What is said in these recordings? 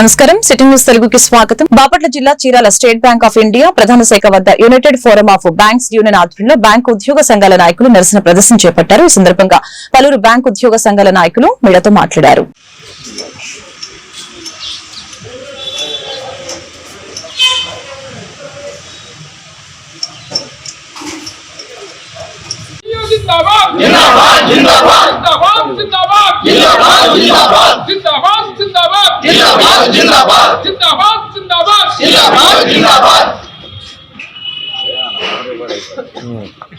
నమస్కారం. Sitting news తెలుగుకి స్వాగతం. బాపట్ల జిల్లా Chirala state bank of India ప్రధాన శాఖ వద్ద united forum of banks union ఆధ్వర్యంలో బ్యాంకు ఉద్యోగ సంఘాల నాయకులు నిరసన ప్రదర్శన చేపట్టారు. ఈ సందర్భంగా పలువురు బ్యాంకు ఉద్యోగ సంఘాల నాయకులు మీడియాతో మాట్లాడారు. जिंदाबाद जिंदाबाद जिंदाबाद जिंदाबाद जिंदाबाद जिंदाबाद जिंदाबाद जिंदाबाद जिंदाबाद जिंदाबाद जिंदाबाद जिंदाबाद जिंदाबाद जिंदाबाद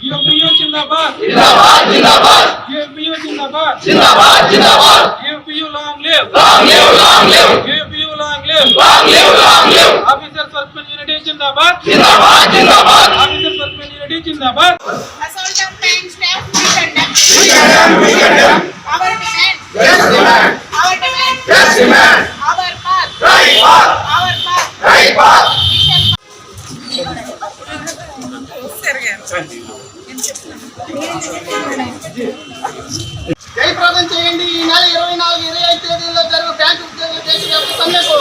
यूपीओ जिंदाबाद जिंदाबाद जिंदाबाद यूपीओ जिंदाबाद जिंदाबाद जिंदाबाद UPO long live long live long live UPO long live long live long live officer suspend unity जिंदाबाद जिंदाबाद जिंदाबाद ऑफिसर सस्पेंड यूनिटी जिंदाबाद జయప్రదం చేయండి. ఈ నెల ఇరవై నాలుగు ఇరవై ఐదు తేదీల్లో జరుగు బ్యాంకు ఉద్యోగ దేశవ్యాప్త సమ్మెకు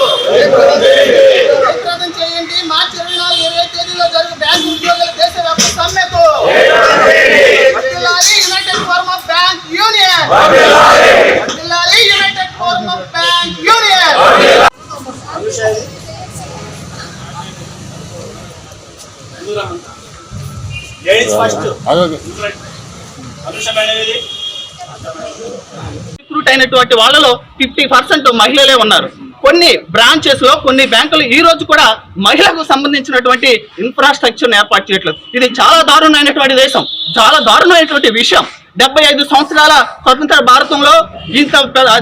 రిక్రూట్ అయినటువంటి వాళ్ళలో ఫిఫ్టీ పర్సెంట్ మహిళలే ఉన్నారు. కొన్ని బ్రాంచెస్లో కొన్ని బ్యాంకులు ఈ రోజు కూడా మహిళలకు సంబంధించినటువంటి ఇన్ఫ్రాస్ట్రక్చర్ ఏర్పాటు చేయట్లేదు. ఇది చాలా దారుణమైనటువంటి దేశం. చాలా దారుణమైనటువంటి విషయం. డెబ్బై ఐదు సంవత్సరాల స్వతంత్ర భారతంలో ఇంత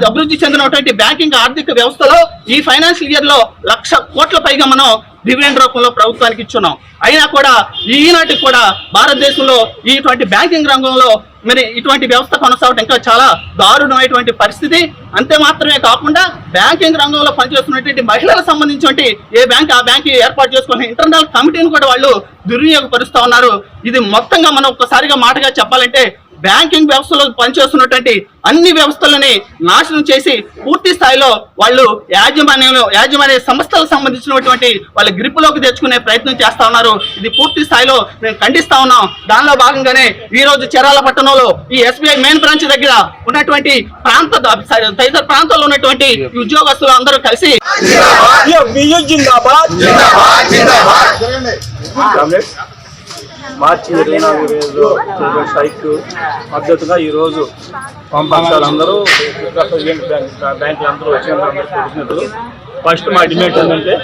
అభివృద్ధి చెందినటువంటి బ్యాంకింగ్ ఆర్థిక వ్యవస్థలో ఈ ఫైనాన్షియల్ ఇయర్లో లక్ష కోట్ల పైగా మనం డివిడెండ్ రూపంలో ప్రభుత్వానికి ఇచ్చున్నాం. అయినా కూడా ఈనాటికి కూడా భారతదేశంలో ఇటువంటి బ్యాంకింగ్ రంగంలో మరి ఇటువంటి వ్యవస్థ కొనసాగడం ఇంకా చాలా దారుణమైనటువంటి పరిస్థితి. అంతే మాత్రమే కాకుండా బ్యాంకింగ్ రంగంలో పనిచేస్తున్నటువంటి మహిళలకు సంబంధించినటువంటి ఏ బ్యాంక్ ఆ బ్యాంక్ ఏర్పాటు చేసుకున్న ఇంటర్నల్ కమిటీని కూడా వాళ్ళు దుర్వినియోగపరుస్తూ ఉన్నారు. ఇది మొత్తంగా మనం ఒక్కసారిగా మాటగా చెప్పాలంటే బ్యాంకింగ్ వ్యవస్థలో పనిచేస్తున్నటువంటి అన్ని వ్యవస్థలని నాశనం చేసి పూర్తి స్థాయిలో వాళ్ళు యాజమాన్యంలో యాజమాన్య సంస్థలకు సంబంధించినటువంటి వాళ్ళ గ్రిప్పులోకి తెచ్చుకునే ప్రయత్నం చేస్తూ ఉన్నారు. ఇది పూర్తి స్థాయిలో మేము ఖండిస్తూ ఉన్నాం. దానిలో భాగంగానే ఈ రోజు చీరాల పట్టణంలో ఈ ఎస్బీఐ మెయిన్ బ్రాంచ్ దగ్గర ఉన్నటువంటి ప్రాంత తదితర ప్రాంతాల్లో ఉన్నటువంటి ఉద్యోగస్తులు అందరూ కలిసి మార్చి ఇరవై నాలుగు రోజు స్ట్రైక్ మద్దతుగా ఈరోజు బ్యాంక్ బ్యాంకులు అందరూ వచ్చిన ఫస్ట్ మా డిమాండ్ ఏంటంటే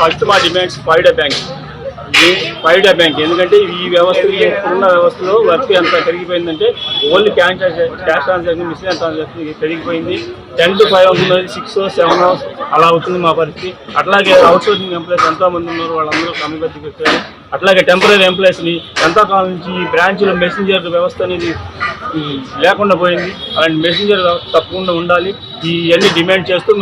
ఫస్ట్ మా demands five bank five day bank. ఎందుకంటే ఈ వ్యవస్థ ఈ ఇప్పుడున్న వ్యవస్థలో వర్క్ ఎంత పెరిగిపోయిందంటే only cash cash transaction machine transaction పెరిగిపోయింది. టెన్ టు ఫైవ్ అవుతున్నది సిక్స్ సెవెన్ అలా అవుతుంది మా పరిస్థితి. అట్లాగే అవుట్ సోర్సింగ్ ఎంప్లాయీస్ ఎంతో మంది ఉన్నారు వాళ్ళందరూ కమ్యూనిటీ వచ్చారు అట్లాగే టెంపరీ ఎంప్లాయీస్ని ఎంతకాలం నుంచి ఈ బ్రాంచ్లో మెసెంజర్ వ్యవస్థ అనేది లేకుండా పోయింది. అలాంటి మెసెంజర్ తప్పకుండా ఉండాలి. డిమాండ్ చేస్తూ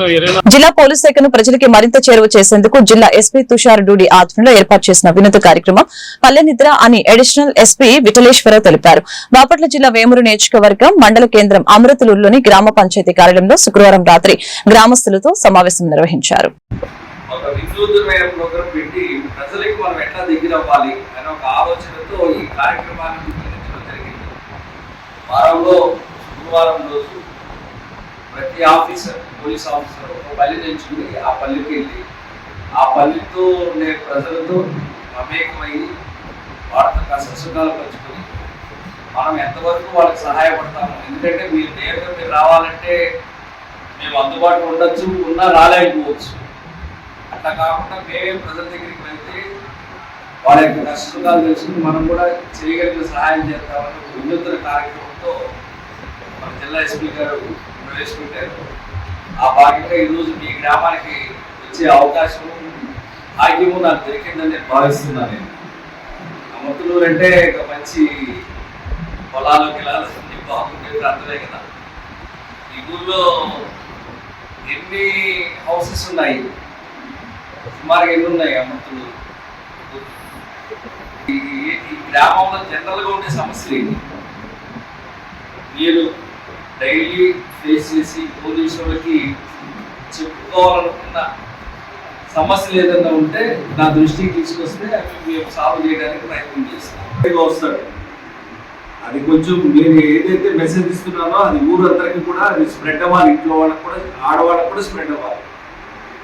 జిల్లా పోలీస్ శాఖను ప్రజలకి మరింత చేరువ చేసేందుకు జిల్లా ఎస్పీ తుషార్ డూడి ఆధ్వర్యంలో ఏర్పాటు చేసిన వినూత కార్యక్రమం పల్లె నిద్ర అని అడిషనల్ ఎస్పీ విఠలేశ్వరరావు తెలిపారు. బాపట్ల జిల్లా వేమూరు నియోజకవర్గం మండల కేంద్రం అమృతలూరులోని గ్రామ పంచాయతీ కార్యాలయంలో శుక్రవారం రాత్రి గ్రామస్తులతో సమావేశం నిర్వహించారు. ఒక వినూత్నమైన ప్రోగ్రాం పెట్టి ప్రజలకు మనం ఎట్లా దగ్గర అవ్వాలి అనే ఒక ఆలోచనతో ఈ కార్యక్రమాన్ని రూపొందించడం జరిగింది. వారంలో శుక్రవారం రోజు ప్రతి ఆఫీసర్ పోలీస్ ఆఫీసర్ ఒక పల్లె ఎంచుకుని ఆ పల్లెకి వెళ్ళి ఆ పల్లెతో ఉండే ప్రజలతో మమేకమై వాళ్ళతో కష్ట సుఖాలు పంచుకొని మనం ఎంతవరకు వాళ్ళకి సహాయపడతాము. ఎందుకంటే మీరు నేరుగా మీరు రావాలంటే మేము అందుబాటులో ఉండొచ్చు ఉన్నా రాలేకపోవచ్చు. అట్లా కాకుండా మేమే ప్రజల దగ్గరికి వెళ్తే వాళ్ళ యొక్క కష్టాలు తెలుసుకుని మనం కూడా చేయగలిగిన సహాయం చేద్దామని ఒక వినూత్న కార్యక్రమంతో మన జిల్లా ఎస్పీ గారు ప్రవేశపెట్టారు ఆ భాగంగా ఈరోజు మీ గ్రామానికి వచ్చే అవకాశం భాగ్యము నాకు దొరికిందని నేను భావిస్తున్నాను నేను. అమర్తులూరు అంటే ఇక మంచి పొలాలు గిలాలు అన్ని బాగుండే ప్రాంతమే కదా. ఈ ఊళ్ళో ఎన్ని హౌసెస్ ఉన్నాయి? సుమారుగా ఎన్ని ఉన్నాయి అమ్మతులు ఈ ఈ గ్రామంలో జనరల్గా ఉండే సమస్యలు ఏంటి మీరు డైలీ ఫేస్ చేసి పోలీసు వాళ్ళకి చెప్పుకోవాలనుకున్న సమస్యలు ఏదైనా ఉంటే నా దృష్టికి తీసుకొస్తే అవి మేము సాల్వ్ చేయడానికి ప్రయత్నం చేస్తాం. వస్తాడు. అది కొంచెం నేను ఏదైతే మెసేజ్ ఇస్తున్నానో అది ఊరందరికీ కూడా అది స్ప్రెడ్ అవ్వాలి. ఇంట్లో వాళ్ళకి కూడా ఆడవాళ్ళకి కూడా స్ప్రెడ్ అవ్వాలి.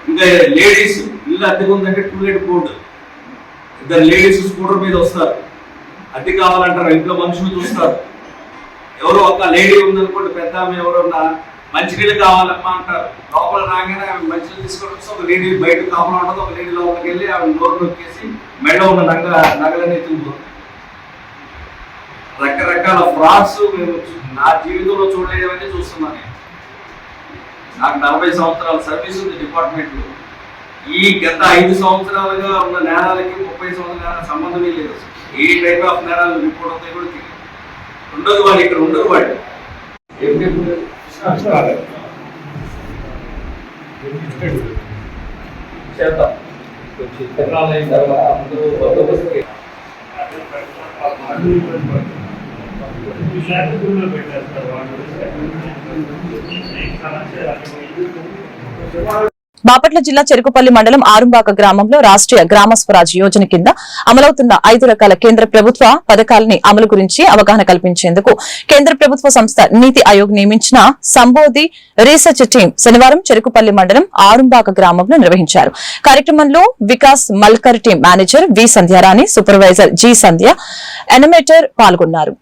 ఇంకా లేడీస్ ఇల్లు అద్దెకు ఉందంటే టూ లేట్ బోర్డు ఇద్దరు లేడీస్ స్కూటర్ మీద వస్తారు. అద్దె కావాలంటారు ఇంట్లో మనుషులు చూస్తారు. ఎవరో ఒక లేడీ ఉందనుకోండి పెద్ద ఆమె ఎవరన్నా మంచినీళ్ళు కావాలమ్మా అంటారు. లోపల రాగానే ఆమె మంచినీళ్ళు తీసుకొని వస్తే ఒక లేడీ బయట కాపలా ఉండదు ఒక లేడీ లోపలికి వెళ్ళి ఆమె నోరు నొక్కేసి మెడ ఉన్న నగ నగలనే తింటుంది రకరకాల ఫ్రాడ్స్ మేము నా జీవితంలో చూడలేదవన్నీ చూస్తున్నాను నాకు నలభై సంవత్సరాల సర్వీస్ ఉంది డిపార్ట్మెంట్లో. ఈ గత ఐదు సంవత్సరాలుగా ఉన్న నేరాలకి ముప్పై సంవత్సరాల సంబంధమే లేదు. ఏ టైప్ ఆఫ్ నేరాలు రిపోర్ట్ అవుతాయి కూడా తెలియదు. ఉండదు వాళ్ళు ఇక్కడ ఉండరు వాళ్ళు? చేద్దాం. ఎకరాలు అయిన తర్వాత అందరూ బందోబస్తుకి బాపట్ల జిల్లా చెరుకుపల్లి మండలం ఆరుంబాక గ్రామంలో రాష్ట్రీయ గ్రామ స్వరాజ్ యోజన కింద అమలవుతున్న ఐదు రకాల కేంద్ర ప్రభుత్వ పథకాలని అమలు గురించి అవగాహన కల్పించేందుకు కేంద్ర ప్రభుత్వ సంస్థ నీతి ఆయోగ్ నియమించిన సంబోధి రీసెర్చ్ టీం శనివారం చెరుకుపల్లి మండలం ఆరుంబాక గ్రామంలో నిర్వహించారు. కార్యక్రమంలో Vikas Malkar team manager V Sandhyarani supervisor G Sandhya enumerator పాల్గొన్నారు.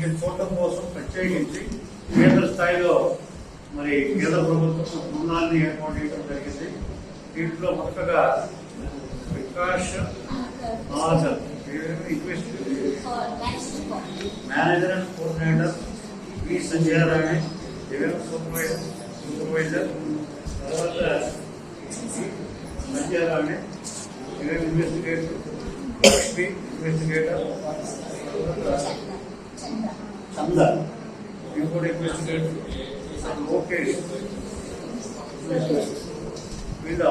వీటిని చూడటం కోసం ప్రత్యేకించి కేంద్ర స్థాయిలో మరి కేంద్ర ప్రభుత్వం బృందాన్ని ఏర్పాటు చేయడం జరిగింది. దీంట్లో మొదటగా Vikas Nazar manager and coordinator V Sanjayarani develop supervisor supervisor తర్వాత సంజయారాణి ఇన్వెస్టిగేటర్ లక్ష్మి ఇన్వెస్టిగేటర్ తర్వాత చంద లోకేష్ వీళ్ళు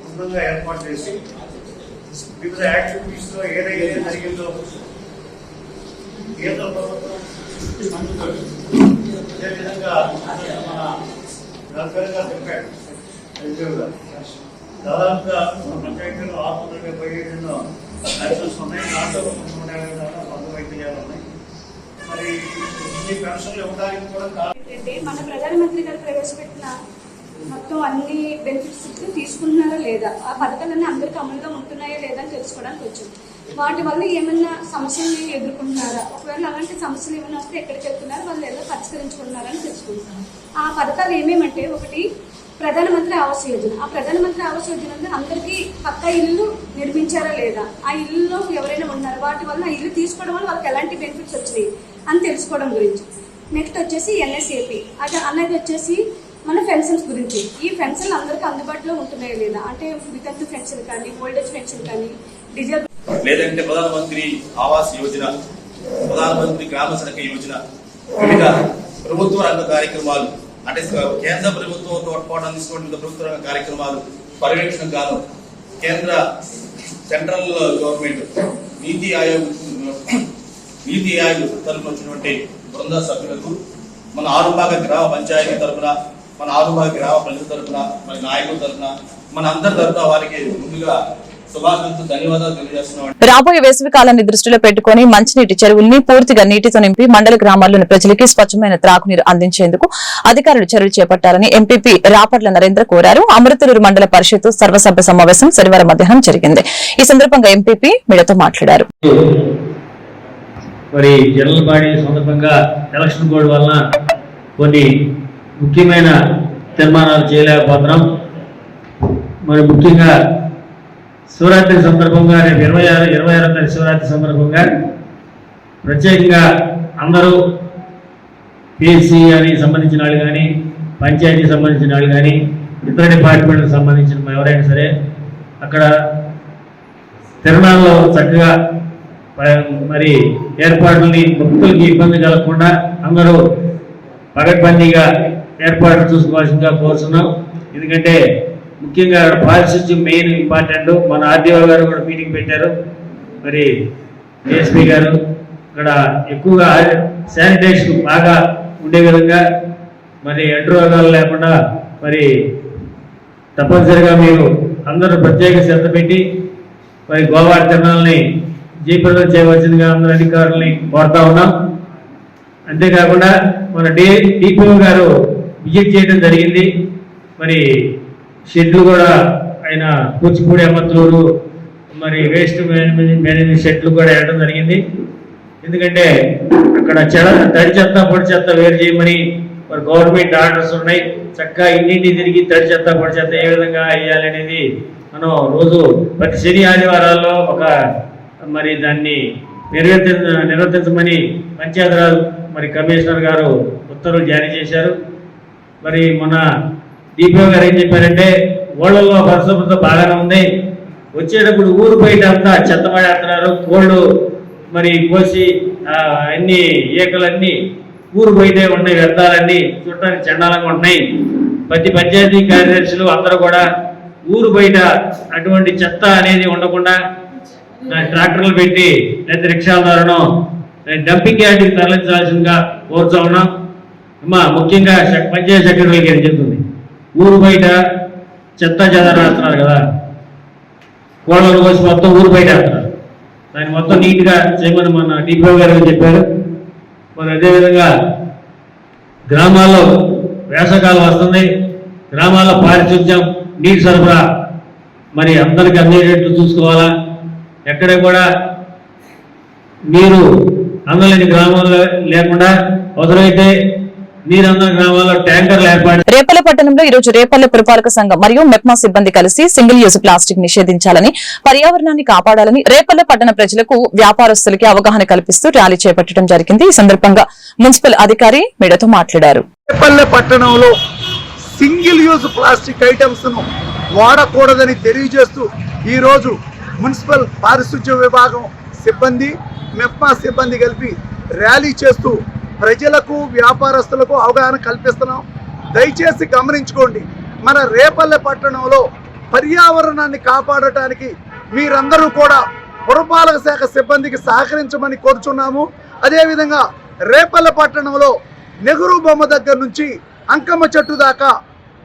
బృందంగా ఏర్పాటు చేసి వివిధ యాక్టివిటీస్లో ఏదైతే జరిగిందో కేంద్ర ప్రభుత్వం అదేవిధంగా మన గల్ఫర్ గారు చెప్పాడు గారు దాదాపుగా మన పంచాయతీలో ఆరు వందల డెబ్బై ఏడు లైసెన్స్ ఉన్నాయి దాంట్లో నూట యాభై దాకా మరి ఈ పెన్షన్లు ఇవ్వడానికి కూడా ఏంటంటే మన ప్రధానమంత్రి గారు ప్రవేశపెట్టిన మొత్తం అన్ని బెనిఫిట్స్ తీసుకుంటున్నారా లేదా? ఆ పథకాలన్నీ అందరికీ అమలుగా ఉంటున్నాయా లేదా అని తెలుసుకోవడానికి వచ్చింది వాటి వల్ల ఏమైనా సమస్యలు ఎదుర్కొంటున్నారా? ఒకవేళ అలాంటి సమస్యలు ఏమైనా వస్తే ఎక్కడికి వెళ్తున్నారు? వాళ్ళు ఎలా పరిష్కరించుకుంటున్నారా అని ఆ పథకాలు ఏమేమంటే ఒకటి ప్రధానమంత్రి ఆవాస్ యోజన. ఆ ప్రధానమంత్రి ఆవాస్ యోజన అంటే అందరికీ పక్కా ఇల్లు నిర్మించారా లేదా? ఆ ఇల్లులో ఎవరైనా ఉన్నారా? వాటి వల్ల ఆ ఇల్లు తీసుకోవడం వల్ల వాళ్ళకి ఎలాంటి బెనిఫిట్స్ వచ్చినాయి? అని తెలుసుకోవడం గురించి. నెక్స్ట్ వచ్చేసి ఎన్ఎస్ఏపి అది అనేది వచ్చేసి మన పెన్షన్స్ గురించి. ఈ పెన్షన్ అందరికీ అందుబాటులో ఉంటున్నాయా లేదా? అంటే వితంతు పెన్షన్ కానీ ఓల్డేజ్ పెన్షన్ కానీ డిజేబుల్ లేదంటే ప్రధానమంత్రి ఆవాస్ యోజన ప్రధానమంత్రి గ్రామ సడక యోజన వివిధ ప్రభుత్వ రంగ కార్యక్రమాలు అంటే కేంద్ర ప్రభుత్వం తోడ్పాటు అందిస్తున్న ప్రభుత్వ రంగ కార్యక్రమాలు పర్యవేక్షణ గాను కేంద్ర సెంట్రల్ గవర్నమెంట్ నీతి ఆయోగ్ నీతి ఆయోగ్ తరఫున వచ్చినటువంటి బృంద సభ్యులకు మన ఆరుబాగ గ్రామ పంచాయతీ తరఫున మన ఆరుబాగ గ్రామ ప్రజల తరఫున మన నాయకుల తరఫున మన అందరి తరఫున వారికి ముందుగా రాబోయే వేసవి కాలాన్ని దృష్టిలో పెట్టుకుని మంచినీటి చెరువుల్ని పూర్తిగా నీటితో నింపి మండల గ్రామాల్లోని ప్రజలకి స్వచ్ఛమైన త్రాగునీరు అందించేందుకు అధికారులు చర్యలు చేపట్టాలని ఎంపీపీ రాపర్ల నరేంద్ర కోరారు. అమృతలూరు మండల పరిషత్ సర్వసభ్య సమావేశం శనివారం మధ్యాహ్నం జరిగింది. ఈ సందర్భంగా ఎంపీపీ మీడియాతో మాట్లాడారు. మరి జనరల్ బాడీ సందర్భంగా ఎలక్షన్ కోడ్ వలన కొన్ని ముఖ్యమైన తీర్మానాలు చేయలేకపోతున్నాం. మరి ముఖ్యంగా శివరాత్రి సందర్భంగా రేపు ఇరవై ఆరు ఇరవై ఆరో తారీఖు శివరాత్రి సందర్భంగా ప్రత్యేకంగా అందరూ పిఎస్సి అని సంబంధించిన వాళ్ళు కానీ పంచాయతీకి సంబంధించిన వాళ్ళు కానీ ఇతర డిపార్ట్మెంట్కి సంబంధించిన ఎవరైనా సరే అక్కడ తిరణాల్లో చక్కగా మరి ఏర్పాట్లని భక్తులకి ఇబ్బంది కలగకుండా అందరూ పగడ్బందీగా ఏర్పాట్లు చూసుకోవాల్సిందిగా కోరుతున్నాం ఎందుకంటే ముఖ్యంగా పారిశుద్ధ్యం మెయిన్ ఇంపార్టెంట్. మన ఆర్డీఓ గారు కూడా మీటింగ్ పెట్టారు. మరి డిఎస్పీ గారు ఇక్కడ ఎక్కువగా శానిటేషన్ బాగా ఉండే విధంగా మరి ఎండు రోగాలు లేకుండా మరి తప్పనిసరిగా మీరు అందరూ ప్రత్యేక శ్రద్ధ పెట్టి మరి గోవా తిరణాలని జయప్రదం చేయవలసిందిగా అందరు అధికారుల్ని కోరుతా ఉన్నాం. అంతేకాకుండా మన డి డిపిఓ గారు విజిట్ చేయడం జరిగింది. మరి షెడ్లు కూడా ఆయన కూచిపూడి అమ్మత్తూరు మరి వేస్ట్ మేనేజ్మెంట్ మేనేజ్మెంట్ షెడ్లు కూడా వేయడం జరిగింది. ఎందుకంటే అక్కడ చెడ తడి చెత్త పొడి చెత్త వేరు చేయమని మరి గవర్నమెంట్ ఆర్డర్స్ ఉన్నాయి. చక్కగా ఇంటింటి తిరిగి తడి చెత్త పొడి చెత్త ఏ విధంగా వేయాలనేది మనం రోజు ప్రతి శని ఆదివారాల్లో ఒక మరి దాన్ని నిర్వర్తి నిర్వర్తించమని పంచాయతీరాజ్ మరి కమిషనర్ గారు ఉత్తర్వులు జారీ చేశారు. మరి మొన్న డిపిఓ గారు ఏం చెప్పారంటే ఊళ్ళల్లో పరిశుభ్రత బాగానే ఉంది. వచ్చేటప్పుడు ఊరు బయట అంతా చెత్త పడేస్తున్నారు కోళ్ళు మరి కోసి అన్ని ఈకలన్నీ ఊరు బయటే ఉన్నాయి వ్యర్థాలన్నీ చూడటానికి చండాలంగా ఉన్నాయి ప్రతి పంచాయతీ కార్యదర్శులు అందరూ కూడా ఊరు బయట అటువంటి చెత్త అనేది ఉండకుండా ట్రాక్టర్లు పెట్టి లేదా రిక్షాల ద్వారా డంపింగ్ యార్డ్కి తరలించాల్సిందిగా కోరుతా ఉన్నాం. అమ్మా ముఖ్యంగా పంచాయతీ సెక్రటరీకి ఏం చెప్తుంది. ఊరు బయట చెత్త చెదరాస్తున్నారు కదా. కోడలు కోసి మొత్తం ఊరు బయట వేస్తున్నారు. దాన్ని మొత్తం నీట్గా చేయమని మన డిపిఓ గారు చెప్పారు. మరి అదేవిధంగా గ్రామాల్లో వేసవకాలం వస్తుంది. గ్రామాల్లో పారిశుద్ధ్యం నీటి సరఫరా. మరి అందరికి అందేటట్లు చూసుకోవాలా? ఎక్కడ కూడా నీరు అందలేని గ్రామాల్లో లేకుండా అవసరమైతే రేపల్లె పట్టణంలో ఈ రోజు రేపల్లె పురపాలక సంఘం మరియు మెప్మా సిబ్బంది కలిసి సింగిల్ యూజ్ ప్లాస్టిక్ నిషేధించాలని పర్యావరణాన్ని కాపాడాలని రేపల్లె పట్టణ ప్రజలకు వ్యాపారస్తులకి అవగాహన కల్పిస్తూ ర్యాలీ చేపట్టడం జరిగింది. ఈ సందర్భంగా మున్సిపల్ అధికారి మీడియాతో మాట్లాడారు. రేపల్లె పట్టణంలో సింగిల్ యూజ్ ప్లాస్టిక్ ఐటమ్స్ను వాడకూడదని తెలియజేస్తూ ఈరోజు మున్సిపల్ పారిశుధ్య విభాగం సిబ్బంది మెప్మా సిబ్బంది కలిపి ర్యాలీ చేస్తూ ప్రజలకు వ్యాపారస్తులకు అవగాహన కల్పిస్తున్నాం. దయచేసి గమనించుకోండి మన రేపల్లె పట్టణంలో పర్యావరణాన్ని కాపాడటానికి మీరందరూ కూడా పురపాలక శాఖ సిబ్బందికి సహకరించమని కోరుచున్నాము. అదేవిధంగా రేపల్లె పట్టణంలో నెహ్రూ బొమ్మ దగ్గర నుంచి అంకమ్మ చెట్టు దాకా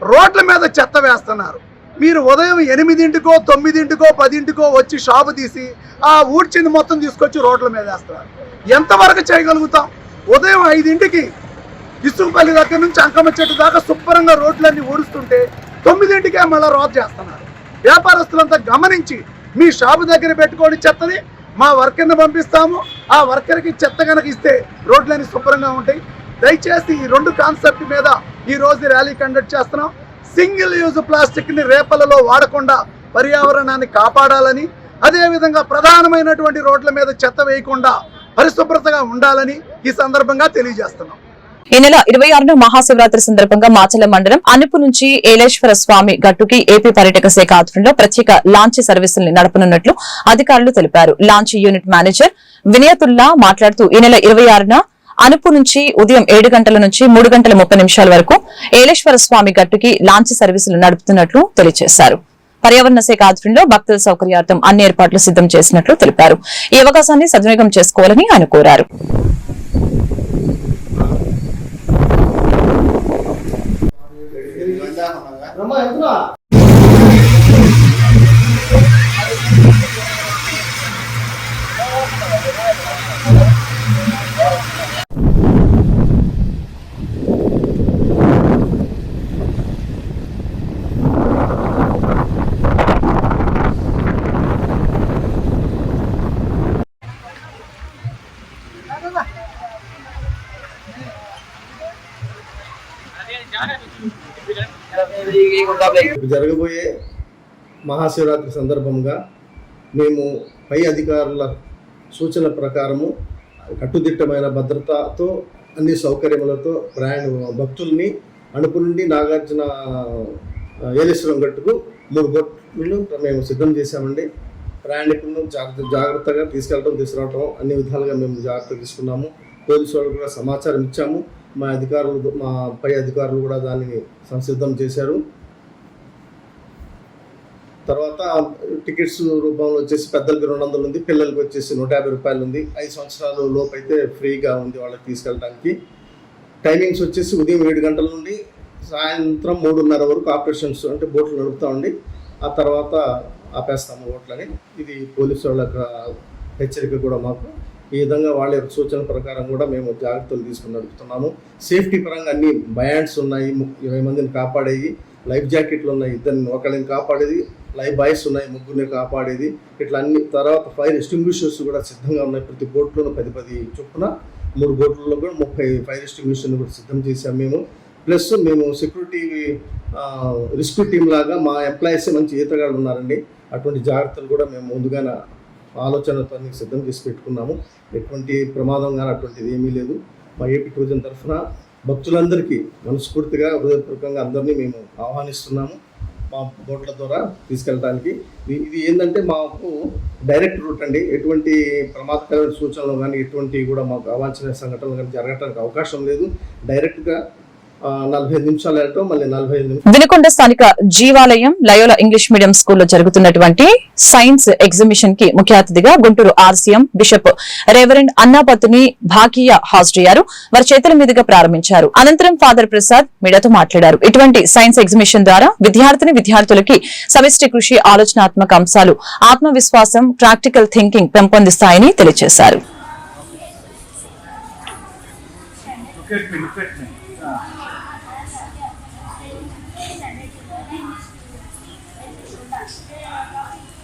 రోడ్ల మీద చెత్త వేస్తున్నారు. మీరు ఉదయం ఎనిమిదింటికో తొమ్మిదింటికో పదింటికో వచ్చి షాపు తీసి ఆ ఊడ్చింది మొత్తం తీసుకొచ్చి రోడ్ల మీద వేస్తారు. ఎంతవరకు చేయగలుగుతాం? ఉదయం ఐదింటికి ఇసుకుపల్లి దగ్గర నుంచి అంకమ్మ చెట్టు దాకా శుభ్రంగా రోడ్లన్నీ ఊడుస్తుంటే తొమ్మిదింటికే మళ్ళీ రోడ్ చేస్తున్నారు. వ్యాపారస్తులంతా గమనించి మీ షాపు దగ్గర పెట్టుకోండి చెత్తని మా వర్కర్ని పంపిస్తాము. ఆ వర్కర్కి చెత్త కనుక ఇస్తే రోడ్లన్నీ శుభ్రంగా ఉంటాయి. దయచేసి ఈ రెండు కాన్సెప్ట్ మీద ఈ రోజు ర్యాలీ కండక్ట్ చేస్తున్నాం. సింగిల్ యూజ్ ప్లాస్టిక్ని రేపలలో వాడకుండా పర్యావరణాన్ని కాపాడాలని అదేవిధంగా ప్రధానమైనటువంటి రోడ్ల మీద చెత్త వేయకుండా పరిశుభ్రతగా ఉండాలని ఈ సందర్భంగా తెలియజేస్తున్నాం. ఈ నెల ఇరవై ఆరున మహాశివరాత్రి సందర్భంగా మాచల మండలం అనుపు నుంచి ఏలేశ్వర స్వామి గట్టుకి ఏపీ పర్యాటక శాఖ ఆధ్వర్యంలో ప్రత్యేక లాంచ్ సర్వీసుల్ని నడపనున్నట్లు అధికారులు తెలిపారు. లాంచ్ యూనిట్ మేనేజర్ వినయతుల్లా మాట్లాడుతూ ఈ నెల ఇరవై ఆరున అనుపు నుంచి ఉదయం ఏడు గంటల నుంచి మూడు గంటల ముప్పై నిమిషాల వరకు ఏలేశ్వర స్వామి గట్టుకి లాంచ్ సర్వీసులు నడుపుతున్నట్లు తెలియజేశారు పర్యావరణ శాఖ ఆధ్వర్యంలో భక్తుల సౌకర్యార్థం అన్ని ఏర్పాట్లు సిద్దం చేసినట్లు తెలిపారు. ఈ అవకాశాన్ని సద్వినియోగం చేసుకోవాలని ఆయన కోరారు. జరగబోయే మహాశివరాత్రి సందర్భంగా మేము పై అధికారుల సూచన ప్రకారము కట్టుదిట్టమైన భద్రతతో అన్ని సౌకర్యములతో ప్రయాణ భక్తుల్ని అణుపు నుండి నాగార్జున ఏలేశ్వరం గట్టుకు మూడు బోట్లు మేము సిద్ధం చేశామండి. ప్రయాణికులను జాగ్రత్త జాగ్రత్తగా తీసుకెళ్ళడం తీసుకురావడం అన్ని విధాలుగా మేము జాగ్రత్త తీసుకున్నాము. పోలీసు వాళ్ళు కూడా సమాచారం ఇచ్చాము. మా అధికారులు మా పై అధికారులు కూడా దానిని సంసిద్ధం చేశారు. తర్వాత టికెట్స్ రూపంలో వచ్చేసి పెద్దలకి రెండు వందలు ఉంది పిల్లలకి వచ్చేసి నూట యాభై రూపాయలు ఉంది. ఐదు సంవత్సరాల లోపు అయితే ఫ్రీగా ఉంది వాళ్ళకి తీసుకెళ్ళడానికి టైమింగ్స్ వచ్చేసి ఉదయం ఏడు గంటల నుండి సాయంత్రం మూడున్నర వరకు ఆపరేషన్స్ అంటే బోట్లు నడుపుతామండి ఆ తర్వాత ఆపేస్తాము బోట్లని ఇది పోలీసు వాళ్ళ యొక్క హెచ్చరిక కూడా మాకు. ఈ విధంగా వాళ్ళ యొక్క సూచన ప్రకారం కూడా మేము జాగ్రత్తలు తీసుకుని నడుపుతున్నాము. సేఫ్టీ పరంగా అన్ని బయాండ్స్ ఉన్నాయి ము- ఇరవై మందిని కాపాడేవి లైఫ్ జాకెట్లు ఉన్నాయి ఇద్దరిని ఒకరిని కాపాడేది. లైఫ్ బాయ్స్ ఉన్నాయి ముగ్గురిని కాపాడేది. ఇట్లా అన్ని తర్వాత ఫైర్ ఎస్టింగ్విషర్స్ కూడా సిద్ధంగా ఉన్నాయి. ప్రతి బోట్లోనూ పది పది చొప్పున మూడు బోట్లలో కూడా ముప్పై ఫైర్ ఎస్టింగ్విషర్ని కూడా సిద్ధం చేశాం మేము. ప్లస్ మేము సెక్యూరిటీ రెస్క్యూ టీం లాగా మా ఎంప్లాయీస్ మంచి ఈతగాళ్ళు ఉన్నారండి. అటువంటి జాగ్రత్తలు కూడా మేము ముందుగానే ఆలోచనతో సిద్ధం చేసి పెట్టుకున్నాము. ఎటువంటి ప్రమాదం కానీ అటువంటిది ఏమీ లేదు. మా ఏపీ టూరిజం తరఫున భక్తులందరికీ మనస్ఫూర్తిగా హృదయపూర్వకంగా అందరినీ మేము ఆహ్వానిస్తున్నాము. మా బోట్ల ద్వారా తీసుకెళ్ళడానికి ఇది ఏంటంటే మాకు డైరెక్ట్ రూట్ అండి. ఎటువంటి ప్రమాదకరమైన సూచనలు కానీ ఎటువంటి కూడా మాకు అవాంఛనీయ సంఘటనలు కానీ జరగడానికి అవకాశం లేదు. డైరెక్ట్గా వినుకొండ స్థానిక జీవాలయం లయోల ఇంగ్లీష్ మీడియం స్కూల్లో జరుగుతున్నటువంటి సైన్స్ ఎగ్జిబిషన్కి ముఖ్య అతిథిగా Guntur RCM bishop reverend Annapathuni Bhakiya హాజరయ్యారు. వారి చేతుల మీదుగా ప్రారంభించారు. అనంతరం ఫాదర్ ప్రసాద్ మీడియాతో మాట్లాడారు. ఇటువంటి సైన్స్ ఎగ్జిబిషన్ ద్వారా విద్యార్థిని విద్యార్థులకి సమిష్టి కృషి ఆలోచనాత్మక అంశాలు ఆత్మవిశ్వాసం ప్రాక్టికల్ థింకింగ్ పెంపొందిస్తాయని తెలియజేశారు.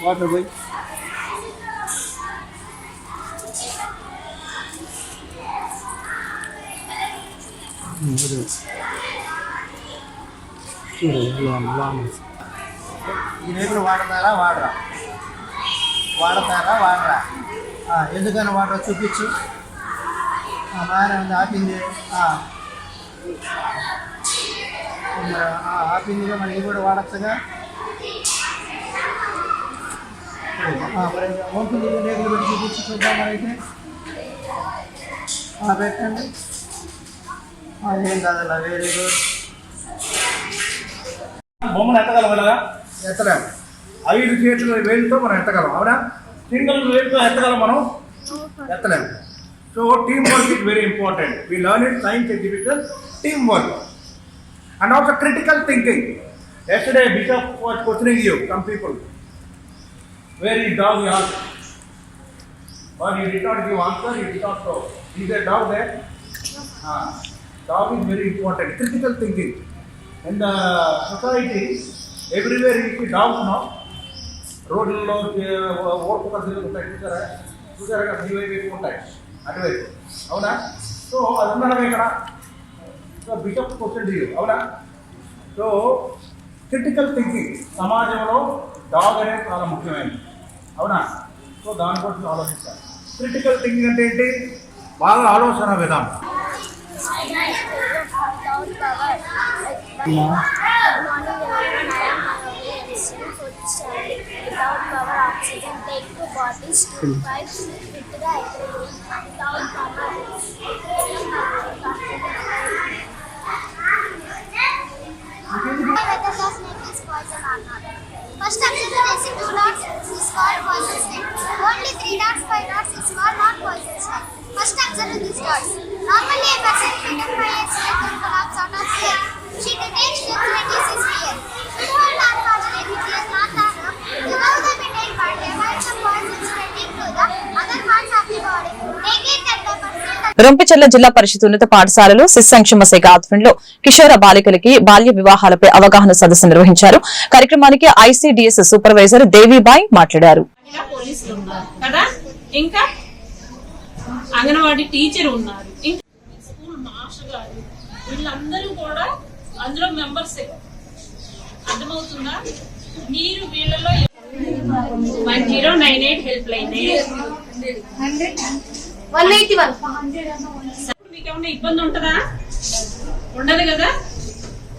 Water boy. ఈ రేపులు వాడతారా వాడరా వాడతారా వాడరా ఆ, వాడరా చూపించు బాగానే ఉంది. ఆపింది. ఆపిందిగా మరి ఇది కూడా వాడచ్చుగా? వంపులు రేకులు పెట్టి చూపించి చూద్దాం అయితే? పెట్టండి. ఏం కాదಲ್ಲ వెరీ గుడ్ బొమ్మను ఎత్తలేము. ఐదు చేతుల వేలుతో మనం ఎత్తగలం అవునా సింగిల్ వేలుతో ఎత్తగలం మనం? ఎత్తలేము. So team work is very important we learn it science exhibition team work And also critical thinking yesterday bishop was questioning you some people where the dog you answer But you did not give answer, you did not show. Is a dog there? Ah, dog is very important. Critical thinking. In the society, everywhere you see dogs now. రోడ్లలో vote కలిసి ఉంటాయి చూసారా చూసారా కదా మీ వైపు ఉంటాయి అటువైపు అవునా సో అది ఉండడం ఇక్కడ సో బిషప్ క్వశ్చన్ యూ అవునా? సో క్రిటికల్ థింకింగ్ సమాజంలో డాగ్ అనేది చాలా ముఖ్యమైనది. అవునా? సో దాని కోసం ఆలోచిస్తారు. క్రిటికల్ థింకింగ్ అంటే ఏంటి? బాగా ఆలోచన విధానం. whether the snake is poison or not. First examination two dots is called poison snake. Only three dots, five dots is called non-poison snake. First observe these dots. Normally a person bitten by a snake will collapse out of fear. Rompicherla జిల్లా పరిషత్ ఉన్నత పాఠశాలలో శిశు సంక్షేమ శాఖ ఆధ్వర్యంలో కిషోర బాలికలకి బాల్య వివాహాలపై అవగాహన సదస్సు నిర్వహించారు. కార్యక్రమానికి ఐసీడీఎస్ సూపర్వైజర్ దేవీబాయ్ మాట్లాడారు. మహిళా పోలీసులు ఉన్నారు. కదా? ఇంకా? అంగన్వాడీ టీచర్ ఉన్నారు. ఇంకా స్కూల్ మాస్టర్ గారు వీళ్ళందరూ కూడా అందులో మెంబర్సే అర్థమవుతుందా? మీరు వీళ్ళలో one zero nine eight help line one eighty one. మీకు ఏమైనా ఇబ్బంది ఉంటుందా? ఉండదు కదా?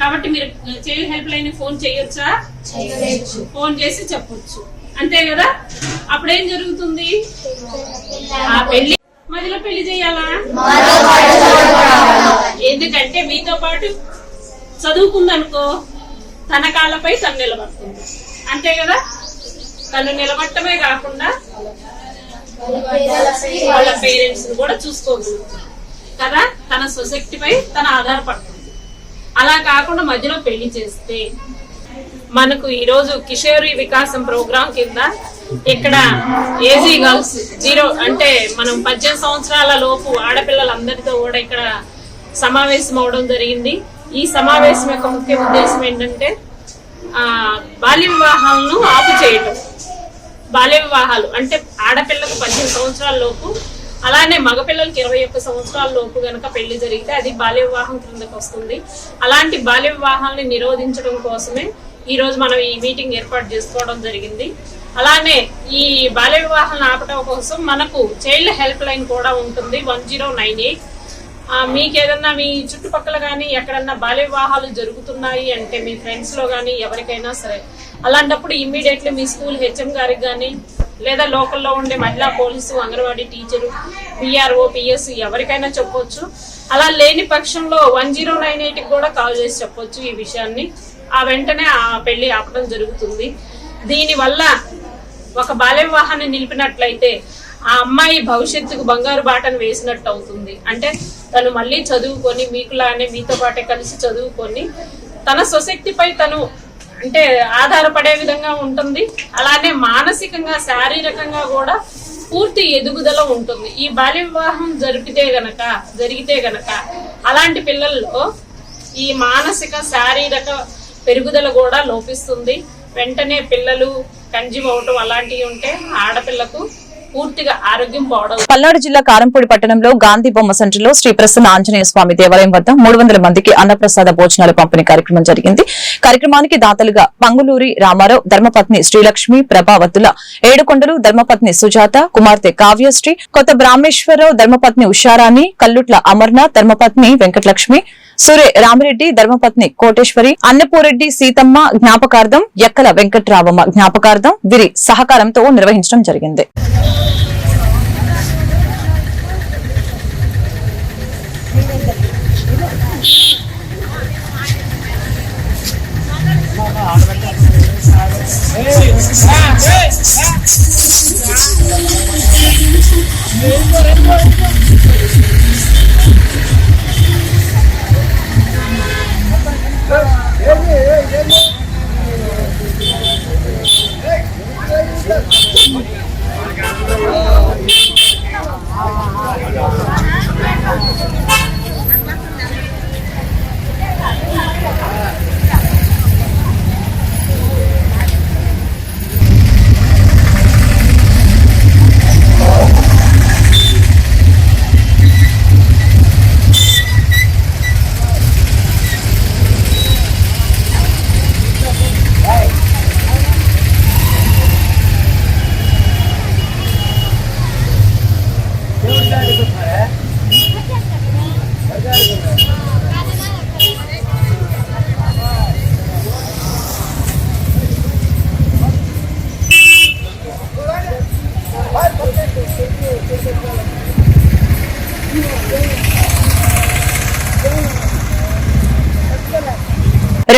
కాబట్టి మీరు చైల్డ్ హెల్ప్ లైన్ ఫోన్ చేయొచ్చా? ఫోన్ చేసి చెప్పొచ్చు. అంతే కదా? అప్పుడేం జరుగుతుంది? ఆ పెళ్ళి మధ్యలో పెళ్ళి చేయాలా? ఎందుకంటే మీతో పాటు చదువుకుందనుకో తన కాళ్ళపై తను నిలబడుతుంది. అంతే కదా? తను నిలబడటమే కాకుండా వాళ్ళ పేరెంట్స్ కూడా చూసుకోగలుగుతుంది కదా? తన సొసైటీ పై తన ఆధారపడుతుంది అలా కాకుండా మధ్యలో పెళ్ళి చేస్తే మనకు ఈరోజు కిషోరి వికాసం ప్రోగ్రాం కింద ఇక్కడ ఏజీ గర్ల్స్ జీరో అంటే మనం పద్దెనిమిది సంవత్సరాల లోపు ఆడపిల్లలందరితో కూడా ఇక్కడ సమావేశం అవడం జరిగింది. ఈ సమావేశం యొక్క ముఖ్య ఉద్దేశం ఏంటంటే ఆ బాల్య వివాహాలను ఆపు చేయటం బాల్య వివాహాలు. అంటే ఆడపిల్లకు పద్దెనిమిది సంవత్సరాల లోపు అలానే మగపిల్లలకి ఇరవై ఒక్క సంవత్సరాల లోపు గనక పెళ్ళి జరిగితే అది బాల్య వివాహం క్రిందకు వస్తుంది. అలాంటి బాల్య వివాహాలని నిరోధించడం కోసమే ఈ రోజు మనం ఈ మీటింగ్ ఏర్పాటు చేసుకోవడం జరిగింది. అలానే ఈ బాల్య వివాహాలను ఆపడం కోసం మనకు చైల్డ్ హెల్ప్ లైన్ కూడా ఉంటుంది వన్ జీరో నైన్ ఎయిట్. మీకు ఏదన్నా మీ చుట్టుపక్కల కానీ ఎక్కడన్నా బాల్య వివాహాలు జరుగుతున్నాయి అంటే మీ ఫ్రెండ్స్లో కానీ ఎవరికైనా సరే అలాంటప్పుడు ఇమ్మీడియట్లీ మీ స్కూల్ హెచ్ఎం గారికి కానీ లేదా లోకల్లో ఉండే మహిళా police anganwadi teacher PRO PS ఎవరికైనా చెప్పొచ్చు. అలా లేని పక్షంలో వన్ జీరో నైన్ ఎయిట్కి కూడా కాల్ చేసి చెప్పొచ్చు ఈ విషయాన్ని. ఆ వెంటనే ఆ పెళ్ళి ఆపడం జరుగుతుంది. దీనివల్ల ఒక బాల్య వివాహాన్ని నిలిపినట్లయితే ఆ అమ్మాయి భవిష్యత్తుకు బంగారు బాటను వేసినట్టు అవుతుంది. అంటే తను మళ్ళీ చదువుకొని మీకులానే మీతో పాటే కలిసి చదువుకొని తన సొసైటీపై తను అంటే ఆధారపడే విధంగా ఉంటుంది. అలానే మానసికంగా శారీరకంగా కూడా పూర్తి ఎదుగుదల ఉంటుంది. ఈ బాల్య వివాహం జరిపితే గనక జరిగితే గనక అలాంటి పిల్లల్లో ఈ మానసిక శారీరక పెరుగుదల కూడా లోపిస్తుంది. వెంటనే పిల్లలు కన్జ్యూమ్ అవటం అలాంటివి ఉంటే ఆడపిల్లకు పూర్తిగా ఆరోగ్యం పల్నాడు జిల్లా కారంపూడి పట్టణంలో గాంధీ బొమ్మ సెంటర్లో శ్రీ ప్రసన్న ఆంజనేయ స్వామి దేవాలయం వద్ద మూడు వందల మందికి అన్నప్రసాద భోజనాలు పంపిణీ కార్యక్రమం జరిగింది. కార్యక్రమానికి దాతలుగా పంగులూరి రామారావు ధర్మపత్ని శ్రీలక్ష్మి ప్రభావతుల ఏడుకొండలు ధర్మపత్ని సుజాత కుమార్తె కావ్యశ్రీ కొత్త బ్రాహ్మేశ్వరరావు ధర్మపత్ని ఉషారాణి కల్లుట్ల అమర్నాథ్ ధర్మపత్ని వెంకటలక్ష్మి సురే రామిరెడ్డి ధర్మపత్ని కోటేశ్వరి అన్నపూరెడ్డి సీతమ్మ జ్ఞాపకార్థం ఎక్కల వెంకట్రావమ్మ జ్ఞాపకార్థం వీరి సహకారంతో నిర్వహించడం జరిగింది. Yeah, yeah, yeah.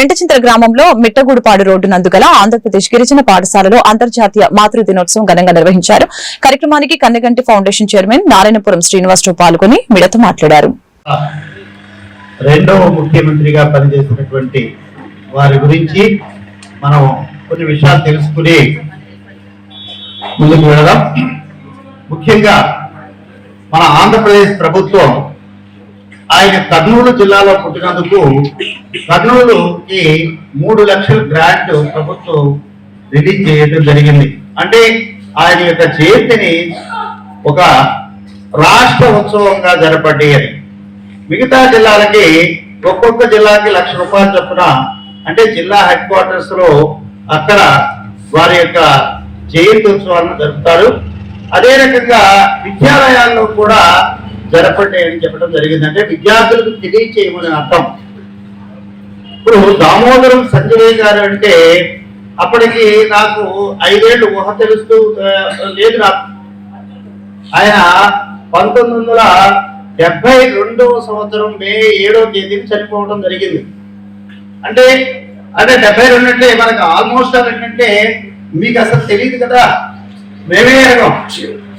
రెంటచింతల గ్రామంలో మిట్టగూడుపాడు రోడ్డు నందుగల ఆంధ్రప్రదేశ్ గిరిజన పాఠశాలలో అంతర్జాతీయ మాతృ దినోత్సవం ఘనంగా నిర్వహించారు. కార్యక్రమానికి కన్నగంటి ఫౌండేషన్ చైర్మన్ నారాయణపురం శ్రీనివాసరావు పాల్గొని మీడియాతో మాట్లాడారు. రెండవ ముఖ్యమంత్రిగా పనిచేసినటువంటి వారి గురించి మనం కొన్ని విషయాలు తెలుసుకుని ముందుకు వెళదాం. ముఖ్యంగా మన ఆంధ్రప్రదేశ్ ప్రభుత్వం ఆయన కర్నూలు జిల్లాలో పుట్టినందుకు కర్నూలుకి మూడు లక్షల గ్రాంట్ ప్రభుత్వం రిలీజ్ చేయడం జరిగింది. అంటే ఆయన యొక్క జయంతిని ఒక రాష్ట్ర ఉత్సవంగా జరపండి అని. మిగతా జిల్లాలకి ఒక్కొక్క జిల్లాకి లక్ష రూపాయలు చొప్పున అంటే జిల్లా హెడ్ క్వార్టర్స్లో అక్కడ వారి యొక్క జయంతి ఉత్సవాలను జరుపుతారు. అదే రకంగా విద్యాలయాల్లో కూడా జరపండి అని చెప్పడం జరిగింది అంటే విద్యార్థులకు తెలియచేయమని అర్థం. ఇప్పుడు దామోదరం సంజయ్ గారు అంటే అప్పటికి నాకు ఐదేళ్ళు ఊహ తెలుస్తూ లేదు నాకు. ఆయన పంతొమ్మిది వందల డెబ్బై రెండవ సంవత్సరం మే ఏడవ తేదీని చనిపోవడం జరిగింది. అంటే అంటే డెబ్బై రెండు అంటే మనకు ఆల్మోస్ట్ ఏంటంటే మీకు అసలు తెలియదు కదా. మేమే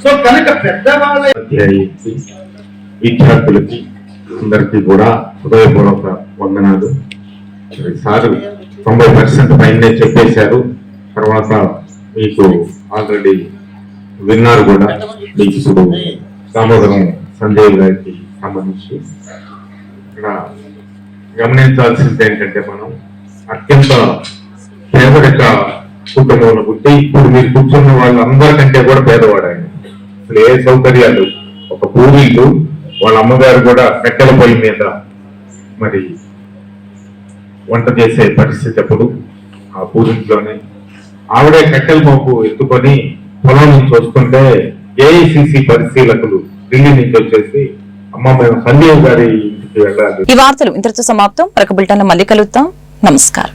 సో కనుక పెద్దవాళ్ళ విద్యార్థులకి అందరికీ కూడా హృదయపూర్వక వందనాలు. సార్ తొంభై పర్సెంట్ పైనే చెప్పేశారు. తర్వాత మీకు ఆల్రెడీ విన్నారు కూడా. మీకు ఇప్పుడు దామోదరం సంజయ్ గారికి సంబంధించి. ఇక్కడ గమనించాల్సింది ఏంటంటే మనం అత్యంత పేదరిక కుటుంబంలో పుట్టి ఇప్పుడు మీరు కూర్చున్న వాళ్ళందరికంటే కూడా పేదవాడు ఆయన. అసలు ఏ సౌకర్యాలు? ఒక పూరీలు వాళ్ళ అమ్మగారు కూడా కట్టెల పొయ్యి మీద మరి వంట చేసే పరిస్థితి అప్పుడు ఆ పూరింట్లోనే ఆవిడే కట్టెల మోపు ఎత్తుకొని పొలం నుంచి వస్తుంటే ఏఐసిసి పరిశీలకులు ఢిల్లీ నుంచి వచ్చేసి అమ్మ మేము సంజీవ్ గారి ఇంటికి వెళ్ళాలి. ఈ వార్తలు ఇంతటితో సమాప్తం. మరొక బులెటిన్లో మళ్ళీ కలుద్దాం. నమస్కారం.